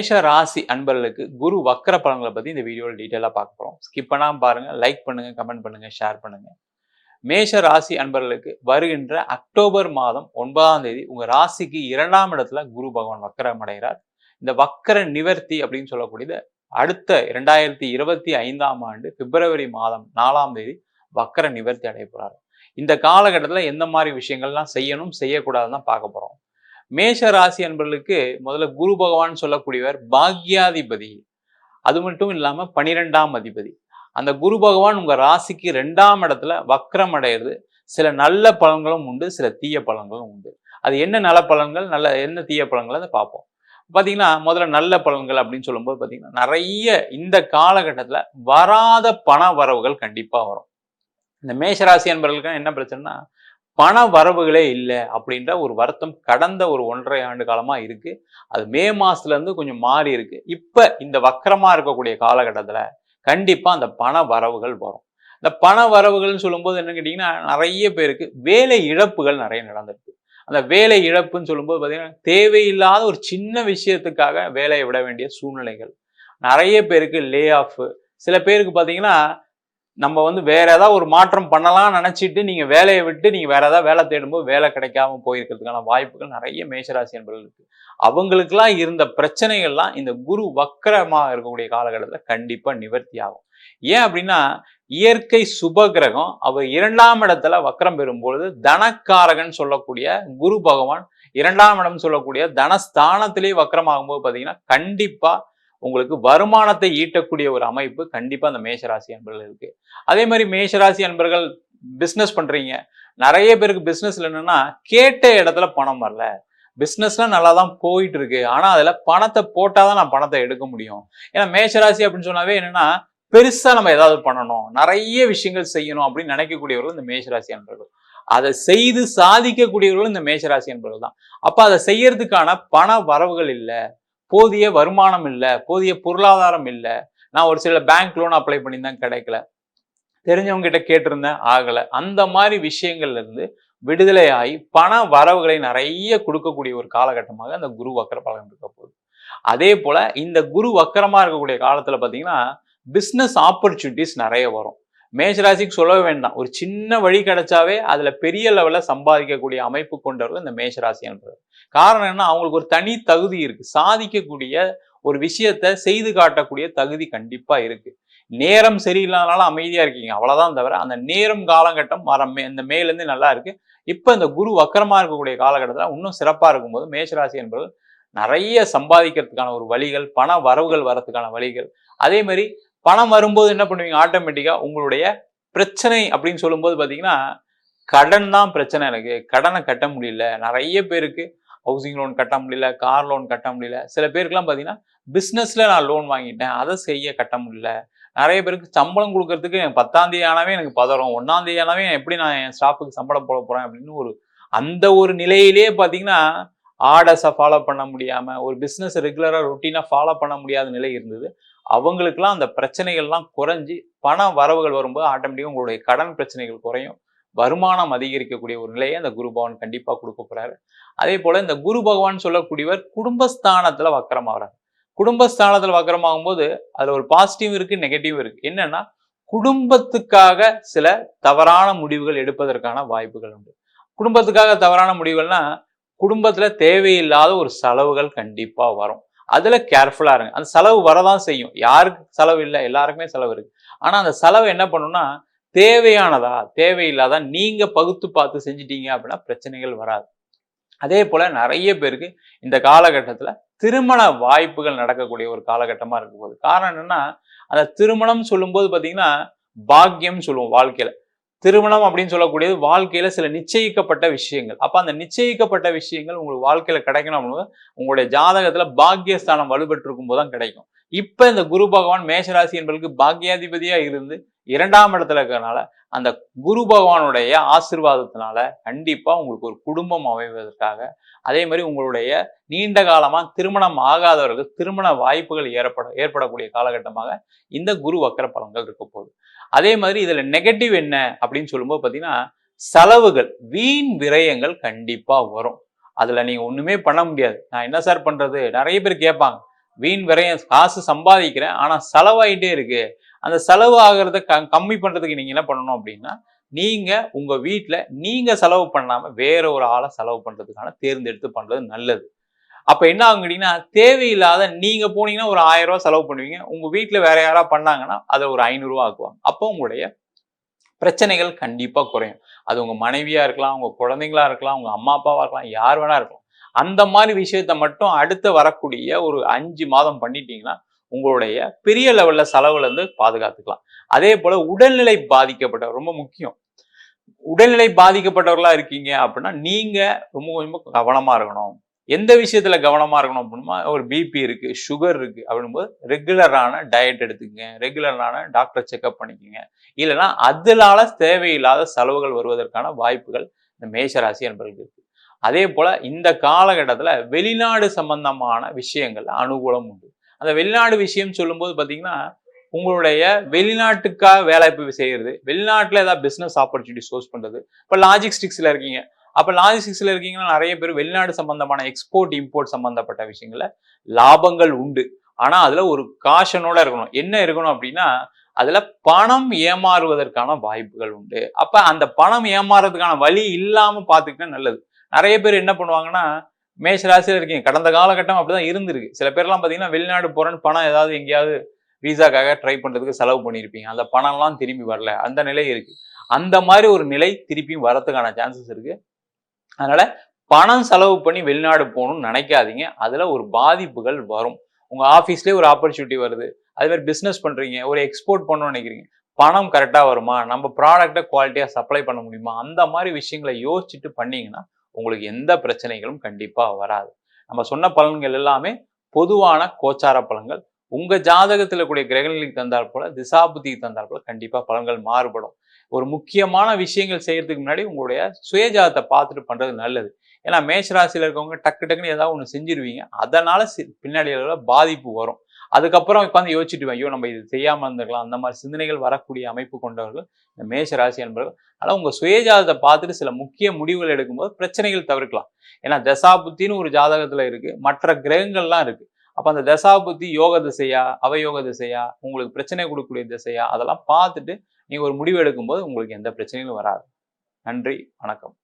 மேஷ ராசி அன்பர்களுக்கு குரு வக்கர பலன்களை பத்தி இந்த வீடியோவில் டீட்டெயிலாக பார்க்க போறோம். ஸ்கிப் பண்ணாம பாருங்க லைக் பண்ணுங்க கமெண்ட் பண்ணுங்க ஷேர் பண்ணுங்க. மேஷ ராசி அன்பர்களுக்கு வருகின்ற அக்டோபர் மாதம் ஒன்பதாம் தேதி உங்க ராசிக்கு இரண்டாம் இடத்துல குரு பகவான் வக்கரம் அடைகிறார். இந்த வக்கர நிவர்த்தி அப்படின்னு சொல்லக்கூடியது அடுத்த இரண்டாயிரத்தி இருபத்தி ஐந்தாம் ஆண்டு பிப்ரவரி மாதம் நாலாம் தேதி வக்கர நிவர்த்தி அடைய போறாரு. இந்த காலகட்டத்தில் எந்த மாதிரி விஷயங்கள்லாம் செய்யணும் செய்யக்கூடாதுன்னு தான் பார்க்க போறோம். மேஷ ராசி அன்பர்களுக்கு முதல்ல குரு பகவான் சொல்லக்கூடியவர் பாக்யாதிபதி. அது மட்டும் இல்லாம பனிரெண்டாம் அதிபதி. அந்த குரு பகவான் உங்க ராசிக்கு ரெண்டாம் இடத்துல வக்ரம் அடையிறது. சில நல்ல பலன்களும் உண்டு சில தீய பலன்களும் உண்டு. அது என்ன நல்ல பலன்கள் நல்ல என்ன தீய பலன்கள் அதை பார்ப்போம். பார்த்தீங்கன்னா முதல்ல நல்ல பலன்கள் அப்படின்னு சொல்லும்போது பார்த்தீங்கன்னா நிறைய இந்த காலகட்டத்தில் வராத பண வரவுகள் கண்டிப்பாக வரும். இந்த மேஷராசி என்பவர்களுக்கு என்ன பிரச்சனைனா பண வரவுகளே இல்லை அப்படின்ற ஒரு வருத்தம் கடந்த ஒரு ஒன்றரை ஆண்டு காலமாக இருக்கு. அது மே மாசத்துலருந்து கொஞ்சம் மாறி இருக்கு. இப்போ இந்த வக்கரமாக இருக்கக்கூடிய காலகட்டத்தில் கண்டிப்பாக அந்த பண வரவுகள் வரும். இந்த பண வரவுகள்னு சொல்லும்போது என்ன கேட்டிங்கன்னா நிறைய பேருக்கு வேலை இழப்புகள் நிறைய நடந்திருக்கு. அந்த வேலை இழப்புன்னு சொல்லும்போது பார்த்தீங்கன்னா தேவையில்லாத ஒரு சின்ன விஷயத்துக்காக வேலையை விட வேண்டிய சூழ்நிலைகள். நிறைய பேருக்கு லே ஆஃப் சில பேருக்கு பார்த்தீங்கன்னா நம்ம வந்து வேற ஏதாவது ஒரு மாற்றம் பண்ணலாம்னு நினைச்சிட்டு நீங்க வேலையை விட்டு நீங்க வேற ஏதாவது வேலை தேடும்போது வேலை கிடைக்காம போயிருக்கிறதுக்கான வாய்ப்புகள் நிறைய மேஷராசி என்பது இருக்கு. அவங்களுக்குலாம் இருந்த பிரச்சனைகள்லாம் இந்த குரு வக்கரமா இருக்கக்கூடிய காலகட்டத்தில் கண்டிப்பா நிவர்த்தி ஆகும். ஏன் அப்படின்னா இயற்கை சுப கிரகம் அவர் இரண்டாம் இடத்துல வக்கரம் பெறும்பொழுது தனக்காரகன் சொல்லக்கூடிய குரு பகவான் இரண்டாம் இடம் சொல்லக்கூடிய தனஸ்தானத்திலேயே வக்கரமாகும்போது பார்த்தீங்கன்னா கண்டிப்பாக உங்களுக்கு வருமானத்தை ஈட்டக்கூடிய ஒரு அமைப்பு கண்டிப்பாக அந்த மேஷராசி அன்பர்கள் இருக்குது அதே மாதிரி மேஷராசி அன்பர்கள் பிஸ்னஸ் பண்ணுறீங்க நிறைய பேருக்கு பிஸ்னஸ்ல என்னென்னா கேட்ட இடத்துல பணம் வரல. பிஸ்னஸ்லாம் நல்லா தான் போயிட்டு இருக்கு ஆனால் அதில் பணத்தை போட்டாதான் நான் பணத்தை எடுக்க முடியும். ஏன்னா மேஷராசி அப்படின்னு சொன்னாவே என்னென்னா பெருசாக நம்ம ஏதாவது பண்ணணும். நிறைய விஷயங்கள் செய்யணும் அப்படின்னு நினைக்கக்கூடியவர்கள் இந்த மேஷராசி அன்பர்கள். அதை செய்து சாதிக்கக்கூடியவர்கள் இந்த மேஷராசி அன்பர்கள் தான். அப்போ அதை செய்யறதுக்கான பண வரவுகள் இல்லை. போதிய வருமானம் இல்லை போதிய பொருளாதாரம் இல்லை. நான் ஒரு சில பேங்க் லோன் அப்ளை பண்ணியிருந்தேன் கிடைக்கல. தெரிஞ்சவங்க கிட்ட கேட்டிருந்தேன் ஆகலை. அந்த மாதிரி விஷயங்கள்ல இருந்து விடுதலை ஆகி பண வரவுகளை நிறைய கொடுக்கக்கூடிய ஒரு காலகட்டமாக அந்த குரு வக்கர பலன் இருக்க போகுது. அதே போல இந்த குரு வக்கரமா இருக்கக்கூடிய காலத்துல பாத்தீங்கன்னா பிஸ்னஸ் ஆப்பர்ச்சுனிட்டிஸ் நிறைய வரும். மேஷராசிக்கு சொல்ல வேண்டாம். ஒரு சின்ன வழி கிடைச்சாவே அதுல பெரிய லெவலில் சம்பாதிக்கக்கூடிய அமைப்பு கொண்டவர்கள் இந்த மேஷராசி என்பது காரணம் என்ன அவங்களுக்கு ஒரு தனி தகுதி இருக்கு. சாதிக்கக்கூடிய ஒரு விஷயத்த செய்து காட்டக்கூடிய தகுதி கண்டிப்பா இருக்கு. நேரம் சரியில்லாதனால அமைதியா இருக்கீங்க. அவ்வளவுதான் தவிர அந்த நேரம் காலகட்டம் வர மே இந்த மேலேருந்து நல்லா இருக்கு. இப்போ இந்த குரு வக்கரமா இருக்கக்கூடிய காலகட்டத்தில் இன்னும் சிறப்பா இருக்கும்போது மேஷராசி என்பது நிறைய சம்பாதிக்கிறதுக்கான ஒரு வழிகள் பண வரவுகள் வரதுக்கான வழிகள். அதே மாதிரி பணம் வரும்போது என்ன பண்ணுவீங்க? ஆட்டோமேட்டிக்காக உங்களுடைய பிரச்சனை அப்படின்னு சொல்லும்போது பார்த்தீங்கன்னா கடன் தான் பிரச்சனை எனக்கு. கடனை கட்ட முடியல. நிறைய பேருக்கு ஹவுசிங் லோன் கட்ட முடியல கார் லோன் கட்ட முடியல. சில பேருக்குலாம் பார்த்தீங்கன்னா பிஸ்னஸில் நான் லோன் வாங்கிட்டேன். அதை செய்ய கட்ட முடியல. நிறைய பேருக்கு சம்பளம் கொடுக்கறதுக்கு பத்தாம் பத்தாந்தேதி ஆனாவே எனக்கு பதறும். ஒன்றாந்தேதி ஆனாவே எப்படி நான் என் ஸ்டாஃபுக்கு சம்பளம் போட போகிறேன் அப்படின்னு ஒரு அந்த ஒரு நிலையிலே பார்த்தீங்கன்னா ஆர்டர்ஸை ஃபாலோ பண்ண முடியாமல் ஒரு பிஸ்னஸ் ரெகுலராக ரொட்டீனாக ஃபாலோ பண்ண முடியாத நிலை இருந்தது. அவங்களுக்குலாம் அந்த பிரச்சனைகள்லாம் குறைஞ்சி பண வரவுகள் வரும்போது ஆட்டோமேட்டிக்காக உங்களுடைய கடன் பிரச்சனைகள் குறையும். வருமானம் அதிகரிக்கக்கூடிய ஒரு நிலையை அந்த குரு பகவான் கண்டிப்பாக கொடுக்க போகிறாரு அதே போல் இந்த குரு பகவான் சொல்லக்கூடியவர் குடும்பஸ்தானத்தில் வக்கரமாகிறார். குடும்பஸ்தானத்தில் வக்கரமாகும் போது அதில் ஒரு பாசிட்டிவ் இருக்குது நெகட்டிவ் இருக்குது என்னென்னா குடும்பத்துக்காக சில தவறான முடிவுகள் எடுப்பதற்கான வாய்ப்புகள் உண்டு. குடும்பத்துக்காக தவறான முடிவுகள்னா குடும்பத்தில் தேவையில்லாத ஒரு செலவுகள் கண்டிப்பாக வரும். அதில் கேர்ஃபுல்லாக இருங்க. அந்த செலவு வரதான் செய்யும். யாருக்கு செலவு இல்லை எல்லாருக்குமே செலவு இருக்குது ஆனால் அந்த செலவு என்ன பண்ணும்னா தேவையானதா தேவையில்லாதா நீங்கள் பகுத்து பார்த்து செஞ்சிட்டீங்க அப்படின்னா பிரச்சனைகள் வராது. அதே போல் நிறைய பேருக்கு இந்த காலகட்டத்தில் திருமண வாய்ப்புகள் நடக்கக்கூடிய ஒரு காலகட்டமாக இருக்கும் போது காரணம் என்னென்னா அந்த திருமணம் சொல்லும்போது பார்த்தீங்கன்னா பாக்கியம் சொல்லுவோம் வாழ்க்கையில். திருமணம் அப்படின்னு சொல்லக்கூடியது வாழ்க்கையில சில நிச்சயிக்கப்பட்ட விஷயங்கள். அப்ப அந்த நிச்சயிக்கப்பட்ட விஷயங்கள் உங்களுக்கு வாழ்க்கையில கிடைக்கணும் அப்படின்னு உங்களுடைய ஜாதகத்துல பாக்கியஸ்தானம் வலுப்பெற்றிருக்கும் போது தான் கிடைக்கும். இப்ப இந்த குரு பகவான் மேஷராசி என்பதற்கு பாக்கியாதிபதியா இருந்து இரண்டாம் இடத்துல இருக்கிறதுனால அந்த குரு பகவானுடைய ஆசிர்வாதத்தினால கண்டிப்பா உங்களுக்கு ஒரு குடும்பம் அமைவதற்காக அதே மாதிரி உங்களுடைய நீண்ட காலமா திருமணம் ஆகாதவர்கள் திருமண வாய்ப்புகள் ஏற்பட ஏற்படக்கூடிய காலகட்டமாக இந்த குரு வக்கர பலன்கள் இருக்க போகுது. அதே மாதிரி இதுல நெகட்டிவ் என்ன அப்படின்னு சொல்லும்போது பாத்தீங்கன்னா செலவுகள் வீண் விரயங்கள் கண்டிப்பா வரும். அதுல நீங்க ஒண்ணுமே பண்ண முடியாது. நான் என்ன சார் பண்றது? நிறைய பேர் கேட்பாங்க. வீண் விரயம் காசு சம்பாதிக்கிறேன் ஆனா செலவாயிட்டே இருக்கு. அந்த செலவு ஆகிறத க கம்மி பண்ணுறதுக்கு நீங்கள் என்ன பண்ணணும் அப்படின்னா நீங்கள் உங்கள் வீட்டில் நீங்கள் செலவு பண்ணாமல் வேற ஒரு ஆளை செலவு பண்ணுறதுக்கான தேர்ந்தெடுத்து பண்ணுறது நல்லது. அப்போ என்ன ஆகும் கேட்டிங்கன்னா தேவையில்லாத நீங்கள் போனீங்கன்னா ஒரு ஆயிரம் ரூபாய் செலவு பண்ணுவீங்க. உங்கள் வீட்டில் வேற யாராவது பண்ணாங்கன்னா அதை ஒரு ஐநூறுரூவா ஆக்குவாங்க. அப்போ உங்களுடைய பிரச்சனைகள் கண்டிப்பாக குறையும். அது உங்கள் மனைவியாக இருக்கலாம் உங்கள் குழந்தைங்களா இருக்கலாம் உங்கள் அம்மா அப்பாவாக இருக்கலாம் யார் வேணா இருக்கலாம். அந்த மாதிரி விஷயத்த மட்டும் அடுத்து வரக்கூடிய ஒரு அஞ்சு மாதம் பண்ணிட்டீங்கன்னா உங்களுடைய பெரிய லெவல்ல செலவுல இருந்து பாதுகாத்துக்கலாம். அதே போல உடல்நிலை பாதிக்கப்பட்ட ரொம்ப முக்கியம். உடல்நிலை பாதிக்கப்பட்டவர்களா இருக்கீங்க அப்படின்னா நீங்க ரொம்ப ரொம்ப கவனமா இருக்கணும். எந்த விஷயத்துல கவனமா இருக்கணும் அப்படின்னா ஒரு பிபி இருக்கு சுகர் இருக்கு அப்படின்போது ரெகுலரான டயட் எடுத்துக்கங்க. ரெகுலரான டாக்டர் செக்அப் பண்ணிக்கோங்க. இல்லைன்னா அதனால தேவையில்லாத செலவுகள் வருவதற்கான வாய்ப்புகள் இந்த மேஷராசி என்பவர்களுக்கு இருக்கு. அதே போல இந்த காலகட்டத்தில் வெளிநாடு சம்பந்தமான விஷயங்கள் அனுகூலம் உண்டு. அந்த வெளிநாடு விஷயம் சொல்லும்போது பார்த்தீங்கன்னா உங்களுடைய வெளிநாட்டுக்காக வேலைவாய்ப்பு செய்கிறது வெளிநாட்டில் ஏதாவது பிஸ்னஸ் ஆப்பர்ச்சுனிட்டி சோர்ஸ் பண்ணுறது இப்போ லாஜிஸ்டிக்ஸில் இருக்கீங்க. அப்போ லாஜிஸ்டிக்ஸில் இருக்கீங்கன்னா நிறைய பேர் வெளிநாடு சம்பந்தமான எக்ஸ்போர்ட் இம்போர்ட் சம்பந்தப்பட்ட விஷயங்கள லாபங்கள் உண்டு. ஆனால் அதில் ஒரு காஷனோட இருக்கணும். என்ன இருக்கணும் அப்படின்னா அதில் பணம் ஏமாறுவதற்கான வாய்ப்புகள் உண்டு. அப்போ அந்த பணம் ஏமாறுறதுக்கான வழி இல்லாமல் பார்த்துக்கிட்டா நல்லது. நிறைய பேர் என்ன பண்ணுவாங்கன்னா மேஷராசியில் இருக்கீங்க. கடந்த காலகட்டம் அப்படிதான் இருந்திருக்கு. சில பேர்லாம் பார்த்தீங்கன்னா வெளிநாடு போறேன்னு பணம் ஏதாவது எங்கேயாவது விசாக்காக ட்ரை பண்ணுறதுக்கு செலவு பண்ணியிருப்பீங்க. அந்த பணம்லாம் திரும்பி வரல. அந்த நிலை இருக்கு. அந்த மாதிரி ஒரு நிலை திருப்பியும் வரத்துக்கான சான்சஸ் இருக்கு. அதனால பணம் செலவு பண்ணி வெளிநாடு போகணும்னு நினைக்காதீங்க. அதில் ஒரு பாதிப்புகள் வரும். உங்கள் ஆஃபீஸ்லேயே ஒரு ஆப்பர்ச்சுனிட்டி வருது. அது மாதிரி பிஸ்னஸ் பண்ணுறீங்க ஒரு எக்ஸ்போர்ட் பண்ணணும்னு நினைக்கிறீங்க. பணம் கரெக்டாக வருமா? நம்ம ப்ராடக்டை குவாலிட்டியாக சப்ளை பண்ண முடியுமா? அந்த மாதிரி விஷயங்களை யோசிச்சுட்டு பண்ணீங்கன்னா உங்களுக்கு எந்த பிரச்சனைகளும் கண்டிப்பாக வராது. நம்ம சொன்ன பலன்கள் எல்லாமே பொதுவான கோச்சார பலன்கள். உங்கள் ஜாதகத்தில் கூடிய கிரகங்களுக்கு தந்தால் போல திசாபுத்திக்கு தந்தால் போல கண்டிப்பாக பலன்கள் மாறுபடும். ஒரு முக்கியமான விஷயங்கள் செய்யறதுக்கு முன்னாடி உங்களுடைய சுயஜாதத்தை பார்த்துட்டு பண்ணுறது நல்லது. ஏன்னா மேஷராசியில் இருக்கவங்க டக்கு டக்குன்னு ஏதாவது ஒன்று செஞ்சிருவீங்க. அதனால் பின்னாடி பாதிப்பு வரும். அதுக்கப்புறம் உட்காந்து யோசிச்சுட்டு ஐயோ நம்ம இது செய்யாமல் இருந்திருக்கலாம். அந்த மாதிரி சிந்தனைகள் வரக்கூடிய அமைப்பு கொண்டவர்கள் இந்த மேஷ ராசி என்பவர்கள் அதனால் உங்கள் சுயஜாதத்தை பார்த்துட்டு சில முக்கிய முடிவுகள் எடுக்கும்போது பிரச்சனைகள் தவிர்க்கலாம். ஏன்னா தசாபுத்தின்னு ஒரு ஜாதகத்தில் இருக்குது மற்ற கிரகங்கள்லாம் இருக்குது அப்போ அந்த தசாபுத்தி யோக திசையா அவயோக திசையா உங்களுக்கு பிரச்சனை கொடுக்கக்கூடிய திசையா அதெல்லாம் பார்த்துட்டு நீங்கள் ஒரு முடிவு எடுக்கும்போது உங்களுக்கு எந்த பிரச்சனைகளும் வராது. நன்றி. வணக்கம்.